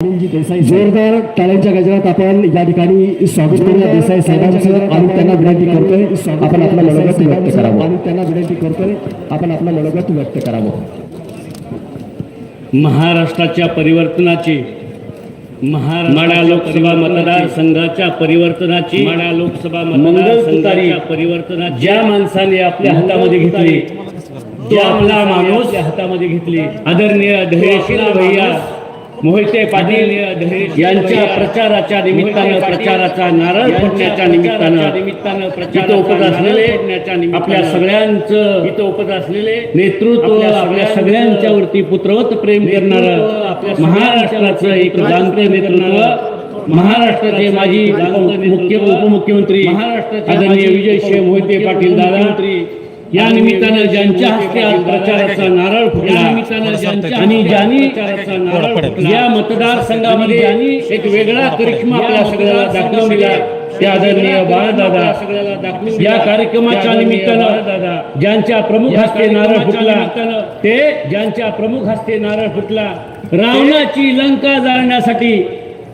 जोरदार टाळ्यांच्या गजरात आपण या ठिकाणी स्वागत करूया देसाई साहेबांचं आणि त्यांना विनंती करतोय आपण आपलं मनोगत व्यक्त करावं. आणि त्यांना विनंती करतोय आपण आपलं मनोगत व्यक्त करावं. महाराष्ट्राच्या परिवर्तनाची माडा लोकसभा मतदारसंघाच्या परिवर्तनाची माडा लोकसभा मतदारसंघाच्या परिवर्तनाची ज्या माणसाने आपल्या हातामध्ये घेतली तो आपला माणूस हातामध्ये घेतली आदरणीय धैर्यशील भैया मोहिते पाटील यांच्या प्रचाराच्या निमित्तानं प्रचाराचा नारळ फोडण्याच्या निमित्तानं निमित्तानं प्रचार उपत असलेले आपल्या सगळ्यांचं इथं उपत असलेले नेतृत्व आपल्या सगळ्यांच्या वरती पुत्रवत प्रेम करणार महाराष्ट्राचं एक जाणते नेतृत्व महाराष्ट्राचे माजी मुख्य उपमुख्यमंत्री आदरणीय विजयशिव मोहिते पाटील दादा या निमित्तानं ज्यांच्या हस्ते आज प्रचाराचा नारळ फुटला आणि ज्यांनी या मतदारसंघामध्ये एक वेगळा करिश्मा आपल्या सगळ्याला दाखवून दिला त्या आदरणीय बाळदादा या कार्यक्रमाच्या निमित्तानं ज्यांच्या प्रमुख हस्ते नारळ फुटला ते ज्यांच्या प्रमुख हस्ते नारळ फुटला रावणाची लंका जाळण्यासाठी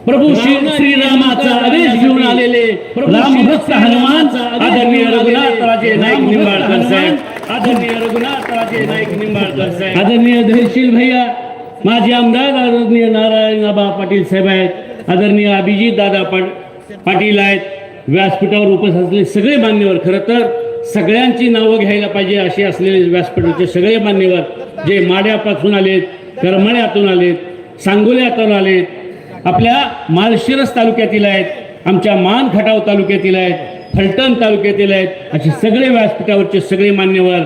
प्रभू श्री श्रीरामाचा आदेश घेऊन आलेले रामभक्त हनुमान आदरणीय रघुनाथराजे नाईक निंबाळकर साहेब. आदरणीय रघुनाथराजे नाईक निंबाळकर साहेब. आदरणीय धैर्यशील भैया माझे आमदार आदरणीय नारायण आबा पाटील साहेब आहेत. आदरणीय अभिजित दादा पाटील आहेत. व्यासपीठावर उपस्थित असलेले सगळे मान्यवर खरं तर सगळ्यांची नावं घ्यायला पाहिजे असे असलेले व्यासपीठाचे सगळे मान्यवर जे माड्यापासून आलेत करमळ्यातून आलेत सांगोल्यातून आलेत आपल्या माळशिरस तालुक्यातील आहेत आमच्या मान खटाव तालुक्यातील आहेत. फलटण तालुक्यातील आहेत. असे सगळे व्यासपीठावरचे सगळे मान्यवर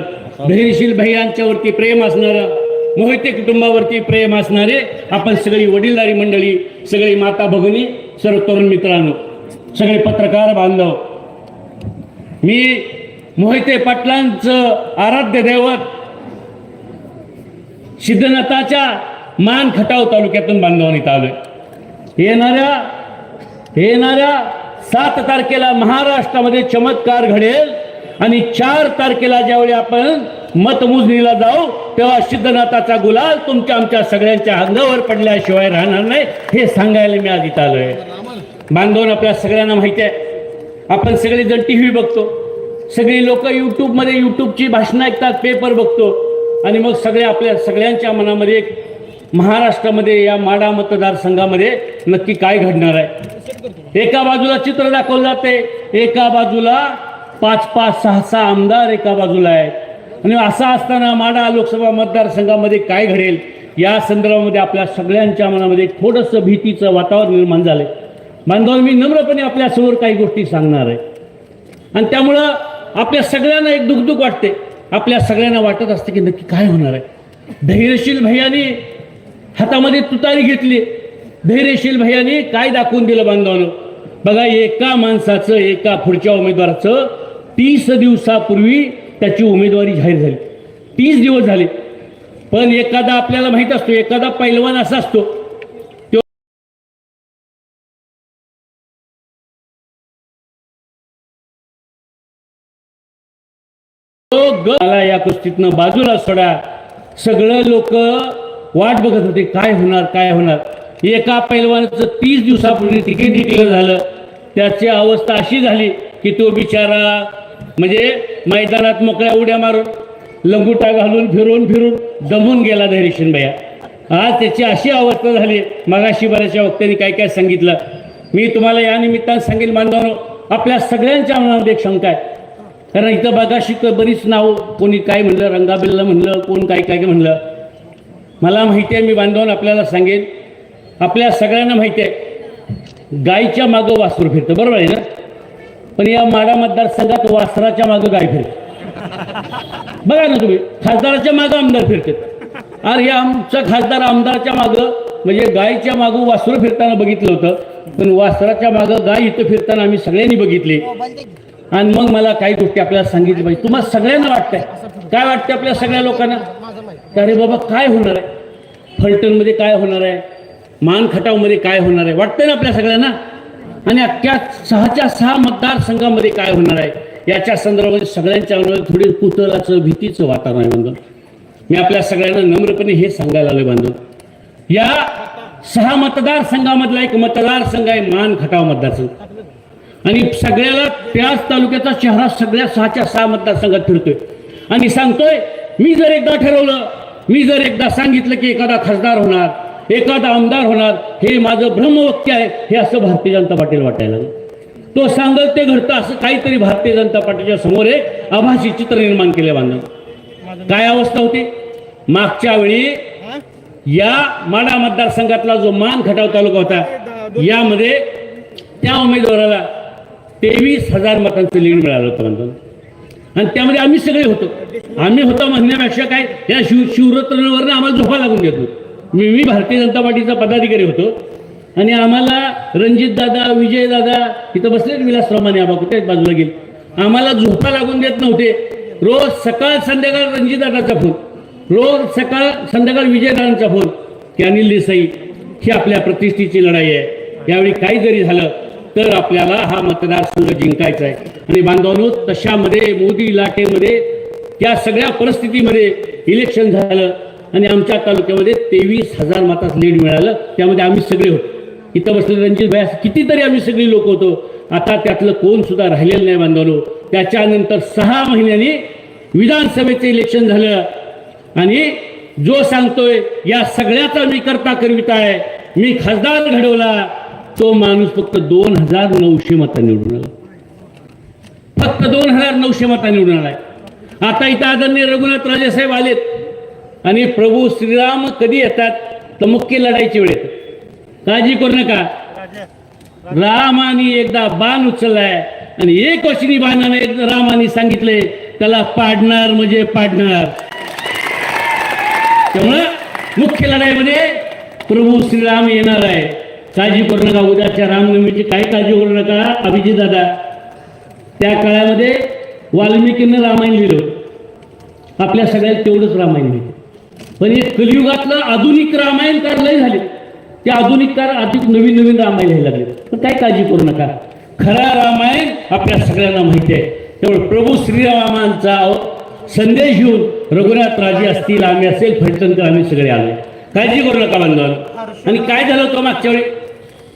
धैर्यशील भैयांच्यावरती प्रेम असणारं मोहिते कुटुंबावरती प्रेम असणारे आपण सगळी वडीलधारी मंडळी सगळी माता भगिनी सर्व तरुण मित्रांनो सगळे पत्रकार बांधव. मी मोहिते पाटलांचं आराध्य दैवत सिद्धनाथाच्या मान खटाव तालुक्यातून बांधवानीत आलोय. येणाऱ्या येणाऱ्या सात तारखेला महाराष्ट्रामध्ये चमत्कार घडेल आणि चार तारखेला ज्यावेळी आपण मतमोजणीला जाऊ तेव्हा सिद्धनाथाचा गुलाल तुमच्या आमच्या सगळ्यांच्या अंगावर पडल्याशिवाय राहणार नाही हे सांगायला मी आज इथं आलोय. बांधवून आपल्या सगळ्यांना माहिती आहे आपण सगळेजण टी व्ही बघतो. सगळी लोक यूट्यूबमध्ये यूट्यूबची भाषणं ऐकतात पेपर बघतो. आणि मग सगळे आपल्या सगळ्यांच्या मनामध्ये महाराष्ट्रामध्ये या माडा मतदारसंघामध्ये नक्की काय घडणार आहे? एका बाजूला चित्र दाखवलं जाते एका बाजूला पाच पाच सहा सहा आमदार एका बाजूला आहेत. आणि असं असताना माडा लोकसभा मतदारसंघामध्ये काय घडेल या संदर्भामध्ये आपल्या सगळ्यांच्या मनामध्ये थोडंसं भीतीचं वातावरण निर्माण झालंय. बांधवांनो मी नम्रपणे आपल्यासमोर काही गोष्टी सांगणार आहे. आणि त्यामुळं आपल्या सगळ्यांना एक दुखदुख वाटते. आपल्या सगळ्यांना वाटत असते की नक्की काय होणार आहे. धैर्यशील भैयाने हातामध्ये तुतारी घेतली. धैर्यशील भैयाने काय दाखवून दिलं बांधवानं? बघा एका माणसाचं एका पुढच्या उमेदवाराचं तीस दिवसापूर्वी त्याची उमेदवारी जाहीर झाली. तीस दिवस झाले. पण एखादा आपल्याला माहीत असतो एखादा पैलवान असा असतो मला या गोष्टीतनं बाजूला सोडा. सगळं लोक वाट बघत होते काय होणार काय होणार? एका पैलवानाचं तीस दिवसापूर्वी तिकीट डिक्लेअर झालं. त्याची अवस्था अशी झाली की तो बिचारा म्हणजे मैदानात मोकळ्या उड्या मारून लंगुटा घालून फिरून फिरून दमून गेला धैर्यशील भैया आज त्याची अशी अवस्था झाली. मगाशी बऱ्याचशा वक्त्यांनी काय काय सांगितलं. मी तुम्हाला या निमित्तानं सांगेल बांधवानो आपल्या सगळ्यांच्या मनामध्ये एक शंका आहे. कारण इथं बघाशी बरीच नाव कोणी काय म्हणलं रंगाबिल्ला म्हणलं कोण काय काय म्हणलं. मला माहिती आहे मी बांधवन आपल्याला सांगेन आपल्या सगळ्यांना माहिती आहे. गायीच्या मागं वासरू फिरतं. बरोबर आहे ना? पण या माडा मतदारसंघात वासराच्या मागं गाय फिरते. बघा ना तुम्ही खासदाराच्या मागं आमदार फिरतात. अरे हे आमचा खासदार आमदारच्या मागं म्हणजे गायीच्या मागं वासरू फिरताना बघितलं होतं. पण वासराच्या मागं गाय इथं फिरताना आम्ही सगळ्यांनी बघितली. आणि मग मला काही गोष्टी आपल्याला सांगितली पाहिजे. तुम्हाला सगळ्यांना वाटतंय. काय वाटतं आपल्या सगळ्या लोकांना? अरे बाबा काय होणार आहे? फलटणमध्ये काय होणार आहे? मानखटावमध्ये काय होणार आहे? वाटतंय ना आपल्या सगळ्यांना? आणि अख्ख्या सहाच्या सहा मतदारसंघामध्ये काय होणार आहे? याच्या संदर्भामध्ये सगळ्यांच्या थोडी कुतूहलाचं भीतीचं वातावरण आहे बांधव मी आपल्या सगळ्यांना नम्रपणे हे सांगायला आलोय बांधव या सहा मतदारसंघामधला एक मतदारसंघ आहे मान खटाव मतदारसंघ. आणि सगळ्याला त्याच तालुक्याचा चेहरा सगळ्या सहाच्या सहा मतदारसंघात फिरतोय. आणि सांगतोय मी जर एकदा ठरवलं मी जर एकदा सांगितलं की एखादा खासदार होणार एखादा आमदार होणार हे माझं ब्रह्मवक्य आहे हे असं भारतीय जनता पाटील वाटायला तो सांगल ते घडतं असं काहीतरी भारतीय जनता पार्टीच्या समोर एक आभासी चित्र निर्माण केले बांधव काय अवस्था होती? मागच्या वेळी या माडा मतदारसंघातला जो मान खटाव तालुका होता यामध्ये त्या उमेदवाराला तेवीस हजार मतांचं लीड मिळालं होतं बांधव आणि त्यामध्ये आम्ही सगळे होतो. आम्ही होतो म्हणण्यापेक्षा काय या शिव शिवरत्नावरनं आम्हाला झोपा लागून घेतो मी मी भारतीय जनता पार्टीचा पदाधिकारी होतो आणि आम्हाला रणजित दादा इथं बसलेत विलासरामाने आबा कुठे बाजूला गेले. आम्हाला झोपा लागून देत नव्हते. रोज सकाळ संध्याकाळ रणजित दादाचा फोन. रोज सकाळ संध्याकाळ विजयदादांचा फोन. की अनिल देसाई ही आपल्या प्रतिष्ठेची लढाई आहे. यावेळी काही जरी झालं तर आपल्याला हा मतदारसंघ जिंकायचा आहे. आणि बांधवांनो तशामध्ये मोदी इलाकेमध्ये त्या सगळ्या परिस्थितीमध्ये इलेक्शन झालं आणि आमच्या तालुक्यामध्ये तेवीस हजार मताचं लीड मिळालं. त्यामध्ये आम्ही सगळे होतो. इथं बसलेले रणजित भाई कितीतरी आम्ही सगळी लोक होतो. आता त्यातलं कोण सुद्धा राहिलेलं नाही बांधवलो त्याच्यानंतर सहा महिन्यांनी विधानसभेचं इलेक्शन झालं. आणि जो सांगतोय या सगळ्याचा मी करता करविता आहे. मी खासदार घडवला. तो माणूस फक्त दोन हजार नऊशे मता निवडून आला. फक्त दोन हजार नऊशे मता निवडून आलाय. आता इथं आदरणीय रघुनाथ राजेसाहेब आलेत. आणि प्रभू श्रीराम कधी येतात? तर मुख्य लढाईची वेळ येतात काळजी करू नका. रामाने एकदा बाण उचललाय आणि एक वचनी बाणाने एकदा रामाने सांगितले त्याला पाडणार म्हणजे पाडणार. त्यामुळं मुख्य लढाईमध्ये प्रभू श्रीराम येणार आहे. काळजी करू नका. उद्याच्या रामनवमीची काही काळजी करू नका अभिजित दादा. त्या काळामध्ये वाल्मिकीनं रामायण लिहिलं. आपल्या सगळ्यात तेवढंच रामायण लिहिलं. पण हे कलियुगातलं आधुनिक रामायणकार लय झाले. ते आधुनिककार अधिक नवीन नवीन रामायण यायला लागले. पण काय काळजी करू नका. खरा रामायण आपल्या सगळ्यांना माहिती आहे. त्यामुळे प्रभू श्रीरामांचा संदेश घेऊन रघुनाथ राजे असतील आम्ही असेल फलटणकर आम्ही सगळे आलो. काळजी करू नका बांधवांनो. आणि काय झालं होतं मागच्या वेळी?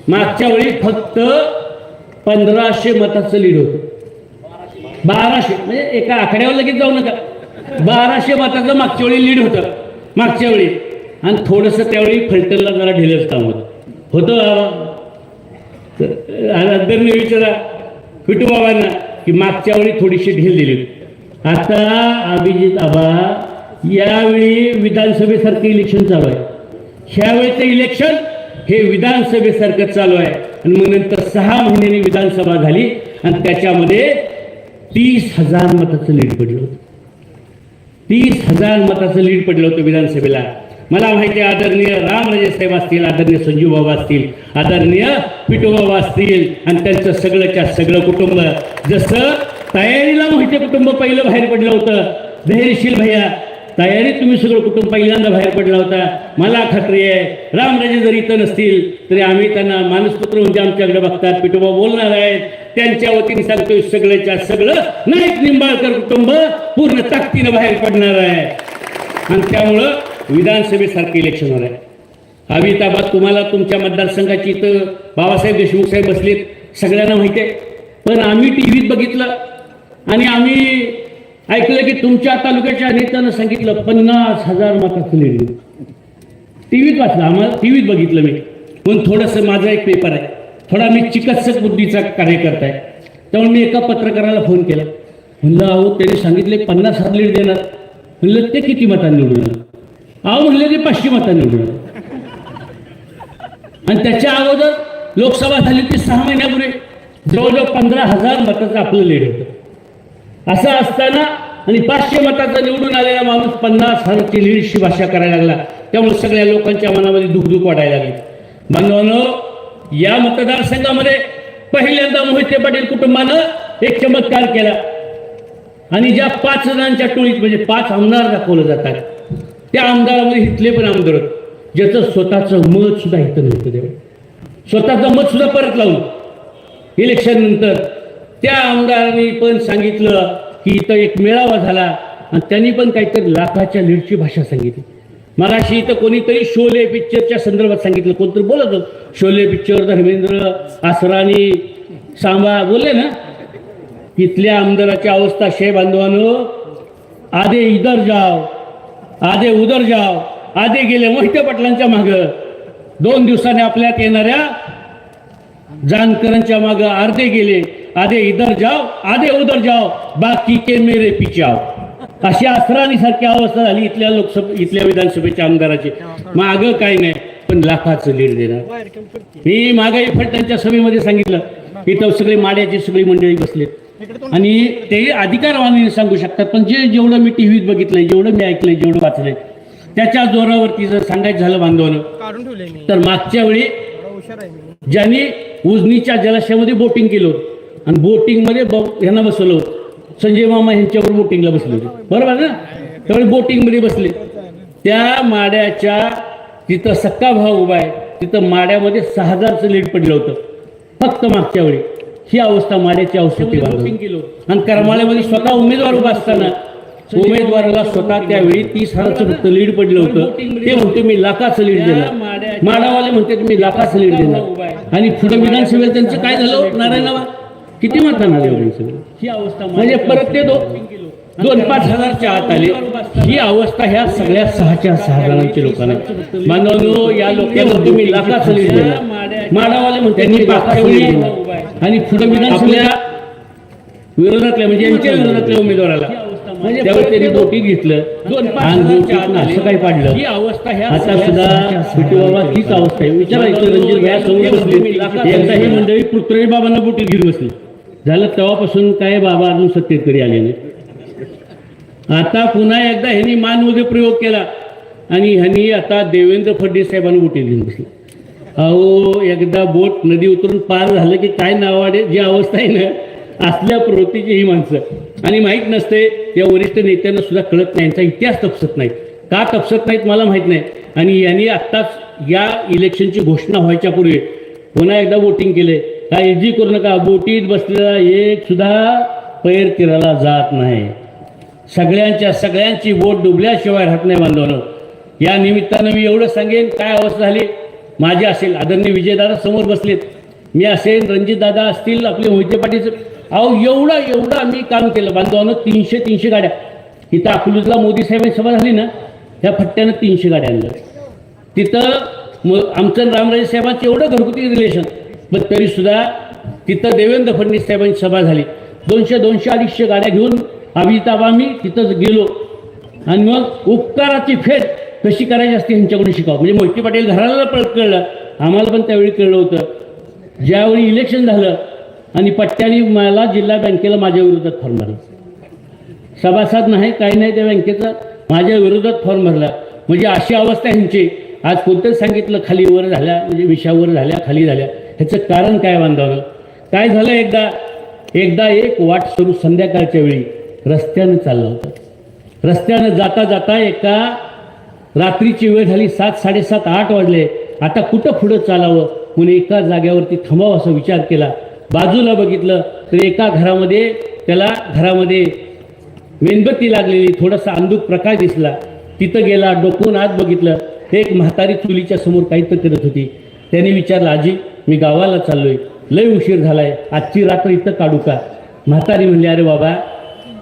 मागच्या वेळी फक्त पंधराशे मताचं लीड होतं. बाराशे म्हणजे एका आकड्यावर लगेच जाऊ नका. बाराशे मताचं मागच्या वेळी लीड होतं. मागच्या वेळी. आणि थोडंसं त्यावेळी फिल्टरला जरा ढिलंच काम होतं. होतं विचारा विठूबाबांना की मागच्या वेळी थोडीशी ढील दिली आता अभिजित आबा यावेळी विधानसभेसारखं इलेक्शन चालू आहे. ह्यावेळेचं इलेक्शन हे विधानसभेसारखं चालू आहे. आणि मग नंतर सहा महिन्यांनी विधानसभा झाली. आणि त्याच्यामध्ये तीस हजार मताचं लीड पडलं होतं. तीस हजार मताचं लीड पडलं होतं विधानसभेला. मला माहिती आहे आदरणीय रामराजे साहेब असतील आदरणीय संजीव बाबा असतील आदरणीय पिटू बाबा असतील आणि त्यांचं सगळंच्या सगळं कुटुंब. जसं तयारीला मोहिते कुटुंब पहिलं बाहेर पडलं होतं. धैर्यशील भैया तयारीत तुम्ही सगळं कुटुंब पहिल्यांदा बाहेर पडला होता? मला खात्री आहे. रामराजे जरी इथं नसतील तरी आम्ही त्यांना मानसपुत्र म्हणजे आमच्याकडे बघतात. पिठोबा बोलणार आहेत. त्यांच्या वतीने सांगतोय सगळ्याच्या सगळं. नाईक निंबाळकर कुटुंब पूर्ण ताकदीनं बाहेर पडणार आहे. आणि त्यामुळं विधानसभेसारखं इलेक्शन होणार आहे. अमिताबाद तुम्हाला तुमच्या मतदारसंघाची इथं बाबासाहेब देशमुख साहेब बसलेत. सगळ्यांना माहिती आहे. पण आम्ही टी व्हीत बघितलं. आणि आम्ही ऐकलं की तुमच्या तालुक्याच्या नेत्यानं सांगितलं पन्नास हजार माता लीड टी व्हीत वाचलं आम्हाला टी व्हीत बघितलं मी. पण थोडंसं माझा एक पेपर आहे. थोडा मी चिकित्सक बुद्धीचा कार्यकर्ता आहे त्यामुळे मी एका पत्रकाराला फोन केला. म्हणलं अहो त्यांनी सांगितले पन्नास हजार लीड देणार. म्हणलं ते किती मतांनी निवडून अहो म्हणलं ते पाचशे मतांनी निवडून आणि त्याच्या अगोदर लोकसभा झाली ती सहा महिन्यापूर्वी. जवळजवळ पंधरा हजार मताचं आपलं लीड होतं. असं असताना आणि पाचशे मताचा निवडून आलेला माणूस पन्नास हजारची लीडशी भाषा करायला लागला. त्यामुळे सगळ्या लोकांच्या मनामध्ये दुखदुख वाढायला लागली. बांधवांनो या मतदारसंघामध्ये पहिल्यांदा मोहिते पाटील कुटुंबानं एक चमत्कार केला. आणि ज्या पाच जणांच्या टोळीत म्हणजे पाच आमदार दाखवलं जातात त्या आमदारामध्ये हितले पण आमदार होते. ज्याचं स्वतःचं मत सुद्धा हित नव्हतं. तेव्हा स्वतःचं मत सुद्धा परत लावून इलेक्शन नंतर त्या आमदारांनी पण सांगितलं की इथं एक मेळावा झाला. आणि त्यांनी पण काहीतरी लाखाच्या लीडची भाषा सांगितली. मगाशी इथं कोणीतरी शोले पिक्चरच्या संदर्भात सांगितलं. कोणतरी बोलत शोले पिक्चर धर्मेंद्र आसरानी सांबा बोलले ना? तिथल्या आमदाराची अवस्था शे बांधवानो आधे इधर जाव आधे उधर जाव आधे गेले मोहिते पाटलांच्या माग. दोन दिवसांनी आपल्यात येणाऱ्या जानकरांच्या माग अर्धे गेले आधे इधर जाव आधे उधर जाव बाकी के मेरे पिचाव अशी आसरानी सारखी अवस्था झाली इथल्या लोकसभा इथल्या विधानसभेच्या आमदाराची. माग काय नाही पण लाखाचं लीड देणार. मी मागाई फलटणच्या सभेमध्ये सांगितलं इथं सगळी माड्याची सगळी मंडळी बसलेत. आणि ते अधिकारवाणी सांगू शकतात पण जे जेवढं मी टीव्हीत बघितलंय जेवढं मी ऐकलंय जेवढं वाचलंय त्याच्या जोरावरती जर सांगायचं झालं बांधवानं तर मागच्या वेळी ज्यांनी उजनीच्या जलाशयामध्ये बोटिंग केलं होतं. आणि बोटिंगमध्ये ब ह्यांना बसवलं होतं. संजय मामा यांच्यावर बोटिंगला बसले होते. बरोबर ना? त्यावेळी बोटिंगमध्ये बसले. त्या माड्याच्या तिथं सक्का भाव उभा आहे. तिथं माड्यामध्ये सहा हजारचं लीड पडलं होतं. फक्त मागच्या वेळी. ही अवस्था माड्याची अवस्था होती. बांधवांनो. आणि करमाळ्यामध्ये स्वतः उमेदवार उभा असताना उमेदवाराला स्वतः त्यावेळी तीस हजारचं फक्त लीड पडलं होतं. ते म्हणते मी लाखाचं लीड देणार. माडावाले म्हणते मी लाखाचं लीड देणार. आणि पुढे विधानसभेला त्यांचं काय झालं? नारायणराव किती मतदान आले ही अवस्था म्हणजे परत ते दो दोन पाच हजारच्या आत आले. ही अवस्था ह्या सगळ्या सहाच्या सहा जणांच्या लोकांना. बांधवांनो या लोकांना तुम्ही लाखाचं लीड देणार माडावाले म्हणते आणि पुढे विधानसभेला विरोधातल्या म्हणजे यांच्या विरोधातल्या उमेदवाराला. त्यावेळी त्यांनी बोटी घेतलं. असं काही पाडलं ही अवस्था ह्या आता सुद्धा बाबा तीच अवस्था आहे. विचारा इथं रणजित भैया समोर बसले. एकदा ही मंडळी पृथ्वी बाबांना बोटीत घेऊन बसली. झालं तेव्हापासून काय बाबा अजून सत्तेत आले नाही आता पुन्हा एकदा ह्यांनी मानमध्ये प्रयोग केला. आणि ह्यांनी आता देवेंद्र फडणवीस साहेबांना बोटीत घेऊन बसले. अहो एकदा बोट नदी उतरून पार झालं की काय नावाडे जी अवस्था आहे ना असल्या प्रवृत्तीची ही माणसं. आणि माहीत नसते या वरिष्ठ नेत्यांना सुद्धा कळत नाही यांचा इतिहास तपसत नाही. का तपसत नाहीत मला माहीत नाही. आणि यांनी आत्ताच या इलेक्शनची घोषणा व्हायच्या पूर्वी पुन्हा एकदा वोटिंग केले. काळजी करू नका बोटीत बसलेला एक सुद्धा पैर तिराला जात नाही. सगळ्यांच्या सगळ्यांची बोट डुबल्याशिवाय राहत नाही बांधवानं. या निमित्तानं मी एवढं सांगेन काय अवस्था झाली? माझी असेल आदरणीय विजयदादा समोर बसलेत. मी असेल रणजितदादा असतील आपले मोहिते पाटील अहो एवढं एवढं आम्ही काम केलं. बांधवानं तीनशे तीनशे गाड्या. इथं अकलूजला मोदी साहेबांची सभा झाली ना ह्या फट्ट्यानं तीनशे गाड्या आणल्या. तिथं म आमचं रामराजे साहेबांचं एवढं घरगुती रिलेशन पण तरीसुद्धा तिथं देवेंद्र फडणवीस साहेबांची सभा झाली. दोनशे दोनशे अडीचशे गाड्या घेऊन अभिताभ आम्ही तिथंच गेलो. आणि मग उपकाराची फेड कशी करायची असते ह्यांच्याकडून शिकावं. म्हणजे मोहिते पाटील घराला कळलं. आम्हाला पण त्यावेळी कळलं होतं. ज्यावेळी इलेक्शन झालं आणि पट्ट्याने मला जिल्हा बँकेला माझ्या विरोधात फॉर्म भरला. सभासद नाही काही नाही त्या बँकेचा माझ्या विरोधात फॉर्म भरला. म्हणजे अशी अवस्था ह्यांची आज कोणतंच सांगितलं खाली वर झाल्या म्हणजे विषयावर झाल्या खाली झाल्या. ह्याचं कारण काय बांधावं काय झालं एकदा? एकदा एक वाट सुरू संध्याकाळच्या वेळी रस्त्यानं चालला होता. रस्त्यानं जाता जाता एका रात्रीची वेळ झाली सात साडेसात आठ वाजले. आता कुठं पुढं चालावं? म्हणून एका जाग्यावरती थांबावं असा विचार केला. बाजूला बघितलं तर एका घरामध्ये त्याला घरामध्ये मेणबत्ती लागलेली थोडासा अंधूक प्रकाश दिसला. तिथं गेला डोकून आत बघितलं. एक म्हातारी चुलीच्या समोर काहीतरी करत होती. त्याने विचारलं आजी मी गावाला चाललोय. लय उशीर झालाय. आजची रात्र इथं काढू का? म्हातारी म्हणली अरे बाबा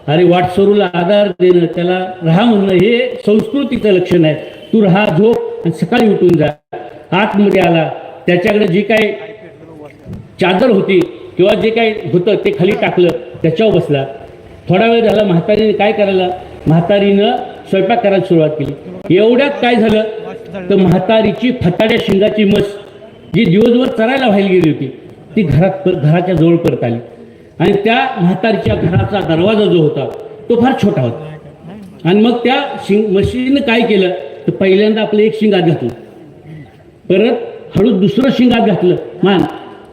अरे वाटसरूला आधार देणं त्याला राहा म्हणणं हे संस्कृतीचं लक्षण आहे. तू राहा झोप आणि सकाळी उठून जा. आतमध्ये आला. त्याच्याकडे जी काही चादर होती किंवा जे काही होतं ते खाली टाकलं त्याच्यावर बसला. थोडा वेळ झाला म्हातारीने काय करायला? म्हातारीनं स्वयंपाक करायला सुरुवात केली. एवढ्यात काय झालं? तर म्हातारीची फटाड्या शिंगाची मस जी दिवसभर चरायला व्हायला गेली होती ती घरात पर- घराच्या जवळ परत आली. आणि त्या म्हातारीच्या घराचा दरवाजा जो होता तो फार छोटा होता. आणि मग त्या शिंग म्हशीनं काय केलं? तर पहिल्यांदा आपलं एक शिंगात घातलं. परत हळू दुसरं शिंगात घातलं. मान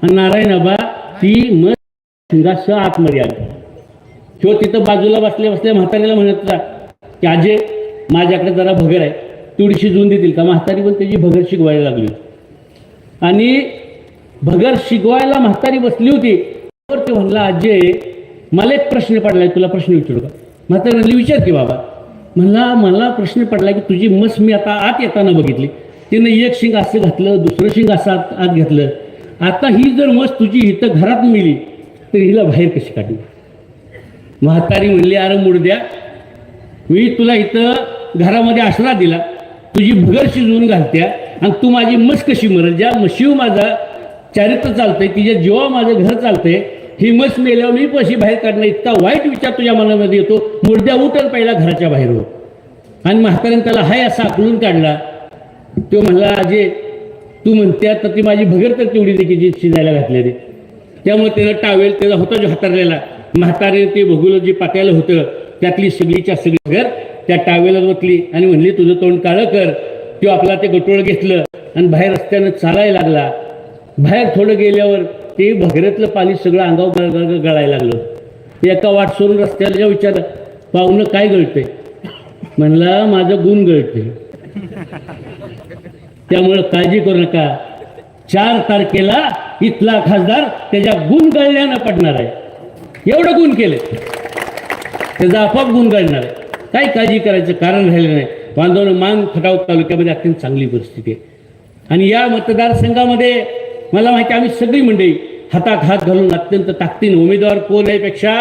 आणि नारायणाबा ती मग शिंगासह आतमध्ये आली. किंवा तिथं बाजूला बसल्या बसल्या म्हातारीला म्हणत होता की अजय माझ्याकडे जरा भगर आहे. थोडीशी शिजवून देतील का? म्हातारी पण त्याची भगर शिकवायला लागली. आणि भगर शिकवायला म्हातारी बसली होती. तर ते म्हणला अजय मला एक प्रश्न पडलाय तुला प्रश्न विचारू का? म्हातारी म्हणली विचार की बाबा. म्हणला मला प्रश्न पडला की तुझी मस मी आता आत येताना बघितली. तिनं एक शिंग असं घातलं दुसरं शिंग असं आत आत घेतलं. आता ही जर मस तुझी इथं घरात मिली तर हिला बाहेर कशी काढली म्हातारी म्हणली अरे मुडद्या मी तुला इथं घरामध्ये आसरा दिला. तुझी भगर शिजवून घालत्या आणि तू माझी मस कशी मरल? ज्या मशीव माझा चारित्र चालतंय तिच्या जेव्हा माझं घर चालतंय ही मस मेल्यावर मी पशी बाहेर काढणं इतका वाईट विचार तुझ्या मनामध्ये येतो. मुर्द्या उठल पहिला घराच्या बाहेर हो. आणि म्हाताऱ्याने त्याला हाय असा आकलून काढला. तो म्हणला अजय तू म्हणते तर ती माझी भगर तर तेवढी देखील जी शिजायला घातलेली त्यामुळे त्यानं टावेल त्याचा होता जो हातारलेला. म्हातारे ते भगुलं जे पाकायला होतं त्यातली सगळीच्या सगळी घर त्या टावेला ओतली आणि म्हणली तुझं तोंड काळं कर. तो आपला ते गटोळ घेतलं आणि बाहेर रस्त्यानं चालायला लागला. बाहेर थोडं गेल्यावर ते भगरेतलं पाणी सगळं अंगावर गळ- गळ- गळायला लागलं. एका वाट सोडून रस्त्याला विचारलं पाहुणं काय गळतंय? म्हणला माझं गुण गळतंय. त्यामुळं काळजी करू नका. चार तारखेला इथला खासदार त्याच्या गुण गळल्यानं पडणार आहे. एवढं गुण केले त्याचा आपोआप गुण गळणार आहे. काही काळजी करायचं कारण राहिलं नाही. बांधवण मान खटाव तालुक्यामध्ये अत्यंत चांगली परिस्थिती आहे. आणि या मतदारसंघामध्ये मला माहिती आम्ही सगळी मंडळी हातात हात घालून अत्यंत ताकदीने उमेदवार कोण यापेक्षा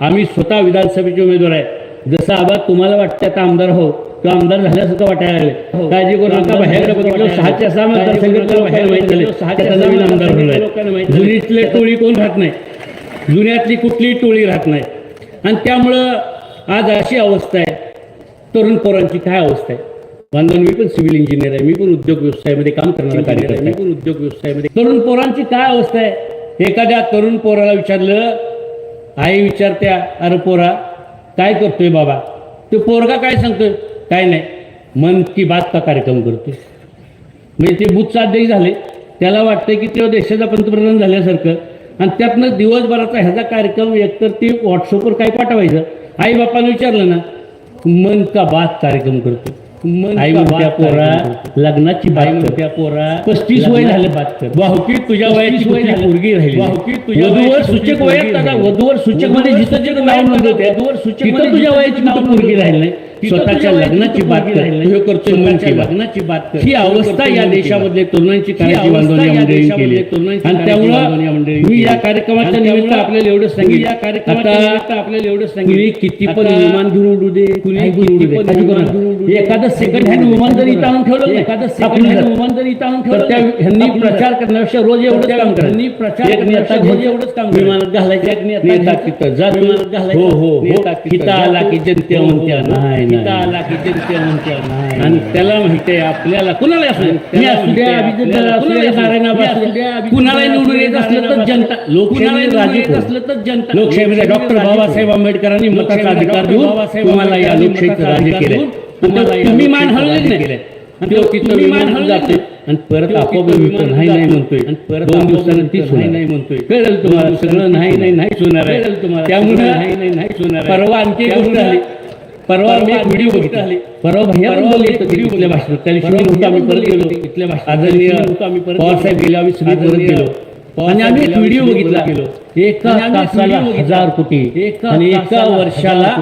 आम्ही स्वतः विधानसभेचे उमेदवार आहे. जसं आबा तुम्हाला वाटतं आता आमदार हो तो आमदार झाल्यासारखं वाटायला लागले. काळजी करू नका बाहेर बघितलं सहाच्या सहा मतदारसंघात बाहेर माहीत झाले. सहाच्या नवीन आमदार होणार जुनीतले टोळी कोण राहत नाही? जुन्यातली कुठलीही टोळी राहत नाही. आणि त्यामुळं आज अशी अवस्था आहे. तरुण पोरांची काय अवस्था आहे? बांधव मी पण सिव्हिल इंजिनियर आहे. मी पण उद्योग व्यवसायामध्ये काम करणारा कार्यकर्ता आहे. मी पण उद्योग व्यवसायामध्ये तरुण पोरांची काय अवस्था आहे? एखाद्या तरुण पोराला विचारलं आई विचारत्या अरे पोरा काय करतोय बाबा? तो पोरगा काय सांगतोय? काय नाही. मन की बात का कार्यक्रम करतोय. म्हणजे ते बुथचा अध्यक्ष झाले. त्याला वाटतं की ते देशाचा पंतप्रधान झाल्यासारखं. आणि त्यातनं दिवसभराचा ह्याचा कार्यक्रम एकतर ते व्हॉट्सअपवर काय पाठवायचं. आई बापानं विचारलं ना मन का बात कार्यक्रम करतो मन आई म्हणत्या पोरा लग्नाची बाई म्हणत्या पोरा पस्तीस वय झालं बात कर. वाहकी तुझ्या वयाची वय पोरगी राहिली. वाहकी तुझ्या वधूवर सूचक वयात वधूवर सूचकमध्ये जिथं जिथं नाव नोंदवते वधूवर सूचक तिथं तुझ्या वयाची पोरगी राहिली नाही. स्वतःच्या लग्नाची बात कर हे मनची लग्नाची बात कर ही अवस्था या देशामधले तरुणांची काळजी केली. आणि त्यामुळं मी या कार्यक्रमाच्या निमित्त आपल्याला एवढं सांगितलं या आपल्याला एवढं सांगितलं किती पण विमान घेऊन उडू दे कुणी किती. एखादं सेकंड हँड विमान जरी इथं आणून ठेवलं एखादं सेकंड हँड विमान जरी इथं आणून ठेवलं ह्यांनी प्रचार करण्यापेक्षा रोज एवढंच काम करायचं. प्रचार नेता रोज एवढंच काम विमानात घालायचं. नेता तिथं जा विमानात घालायचं. हो हो हो. आला की जनते म्हणत्या नाही आला म्हणत्या आणि त्याला माहिती आहे आपल्याला कुणाला असू कुणाला निवडून येत असलं तर जनता लोकशाही राजे असलं तर जनता. लोकशाहीमध्ये डॉक्टर बाबासाहेब आंबेडकरांनी मताचा अधिकार देऊन तुम्हाला या लोकशाहीचं राज्य तुम्हाला तुम्ही मान हलवलेच नाही. विमान जाते आणि परत आपोआप नाही नाही म्हणतोय. आणि परत दोन दिवसानं तीच नाही नाही म्हणतोय. कळलं तुम्हाला सगळं नाही नाही नाही होणार आहे. तुम्हाला त्यामुळे नाही नाही नाही होणार परवा आणखी गोष्ट झाली परवा मी एक व्हिडिओ बघितला. परवा भैया बोलले होते तिथे कुठल्या भाषेत त्या दिवशी नव्हतं आम्ही परत गेलो. तिथल्या भाषेत आदरणीय पवार साहेब गेले आम्ही सगळे परत गेलो. आणि आम्ही एक व्हिडिओ बघितला. एका तासाला हजार कोटी. आणि एका वर्षाला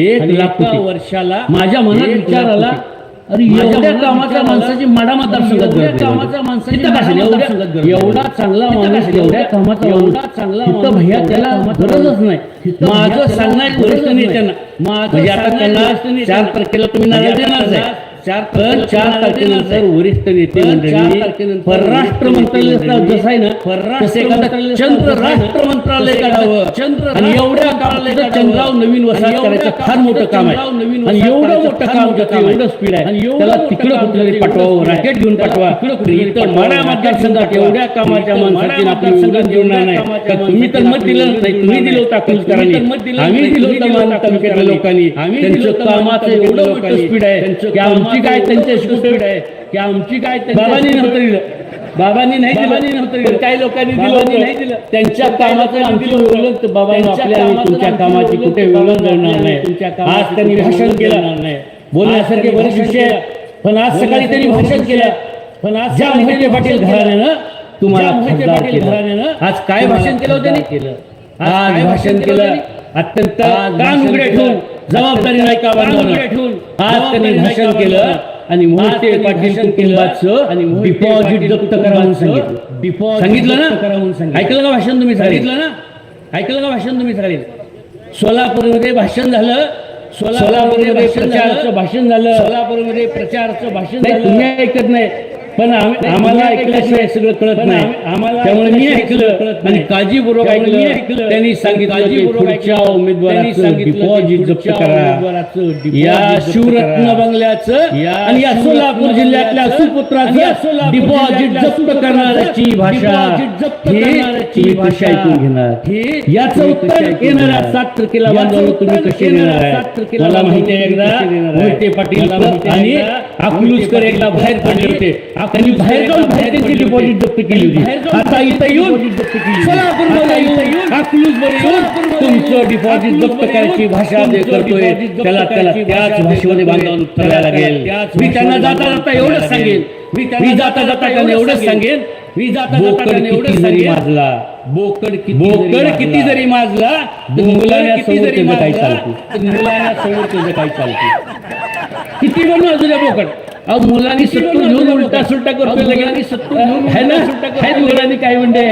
एक लाख कोटी. वर्षाला माझ्या मनात विचार आला अरे एवढ्या कामाच्या माणसाची माडा मतदारसंघात कामाच्या माणसाची एवढा चांगला माणूस एवढ्या कामाचा एवढा चांगला भैया त्याला गरजच नाही. माझं सांगणार वरिष्ठ नेत्यांना म्हणजे आता त्यांना चार तारखेला तुम्ही नारळ देणार आहे. चार चार तारखेनंतर वरिष्ठ नेते मंडळी परराष्ट्र मंत्रालय जसं आहे ना परराष्ट्र एखादं चंद्र राष्ट्र मंत्रालय काढावं. चंद्र आणि एवढ्या काळाला चंद्राव नवीन वसाहत करायचं फार मोठं काम आहे. आणि एवढं मोठं काम करतं एवढं स्पीड आहे. त्याला तिकडं कुठलं पाठवावं रॅकेट घेऊन पाठवा. मतदारसंघात एवढ्या कामाच्या माणसाची आपली संघात जेवणार नाही. तुम्ही तर मत दिलं नाही. तुम्ही दिलं होतं अकलूजकरांनी आम्ही दिलं होतं मान तालुक्यातल्या लोकांनी. त्यांचं कामाचं एवढं स्पीड आहे की आमची काय त्यांच्या स्पीड आहे? की आमची काय बाबांनी नव्हतं दिलं. बाबांनी नाही दिलं. नव्हतं दिलं. काही लोकांनी दिलं नाही दिलं. त्यांच्या कामाचं आमची तर बाबांनी आपल्या तुमच्या कामाची कुठे विरोध करणार नाही. आज त्यांनी भाषण केलं. नाही. बोलण्यासारखे बरेच विषय. पण आज सकाळी त्यांनी भाषण केलं. पण आज ज्या मोहिते पाटील घराण्यानं तुम्हाला केलं. आज काय भाषण केलं होतं त्यांनी? आज भाषण केलं अत्यंत कान उघडे ठेवून जबाबदारी नाही का ठेवून. आज त्यांनी भाषण केलं आणि मोहिते पाटील कुटुंबाचं आणि डिपॉझिट जप्त करा म्हणून सांगितलं. डिपॉझिट सांगितलं ना? ऐकलं का भाषण तुम्ही सांगितलं ना? ऐकलं का भाषण तुम्ही सांगितलं सोलापूरमध्ये भाषण झालं. सोलापूरमध्ये प्रचाराचं भाषण झालं. सोलापूरमध्ये प्रचाराचं भाषण झालं. तुम्ही ऐकत नाही. पण आम्ही- आम्हाला ऐकल्याशिवाय सगळं कळत नाही. त्यामुळे मी ऐकलं आणि काळजीपूर्वक ऐकलं. त्यांनी सांगितलं पुढच्या उमेदवाराचं डिपॉझिट जप्त करा. या शिवरत्न बंगल्याचं आणि या सोलापूर जिल्ह्यातल्या सुपुत्राचं डिपॉझिट जप्त करणाऱ्याची भाषा. ही भाषा. ऐकून घेणार? याचं उत्तर येणाऱ्या सात तारखेला बांधवलं तुम्ही कसे देणार आहे? मला माहिती आहे एकदा मोहिते पाटील आणि अकलूजकर एकदा बाहेर पडले होते. त्यांनी बाहेर जाऊन बाहेर त्यांची डिपॉझिट जप्त केली होती. आता इथं येऊन सोलापूरमध्ये येऊन अकलूजमध्ये येऊन तुमचं डिपॉझिट जप्त करायची भाषा जे करतोय. त्याला त्याला त्याच भाषेमध्ये उत्तर द्यायला लागेल. मी त्यांना जाता जाता एवढंच सांगेन. मी जाता जाता त्यांना एवढंच सांगेन. मी जाता जाता त्यांना एवढंच जरी माजला. बोकड किती बोकड किती जरी माजला मुलांना किती जरी काय चालते? मुलांना समोर त्याचं काय चालते? किती वाजू द्या बोकड? अहो मुलांनी सत्तू घेऊन उलटा सुलटा करतोय लगेच. सत्तू घेऊन है ना है मुलांनी काय म्हणते.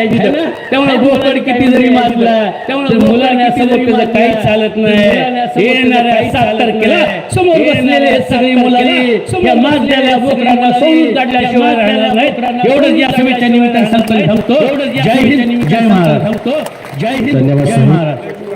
त्यामुळे बोकड किती जरी माजला त्यामुळे मुलांना समोर त्याचं काही चालत नाही. येणाऱ्या सात तारखेला समोर बसलेले हे सगळी मुलांनी या माजलेल्या बोकडांना सोडून काढल्याशिवाय राहणार नाही एवढंच या सभेच्या निमित्तानं सांगतो थांबतो. जय हिंद जय महाराज. जय हिंद जय. महाराज.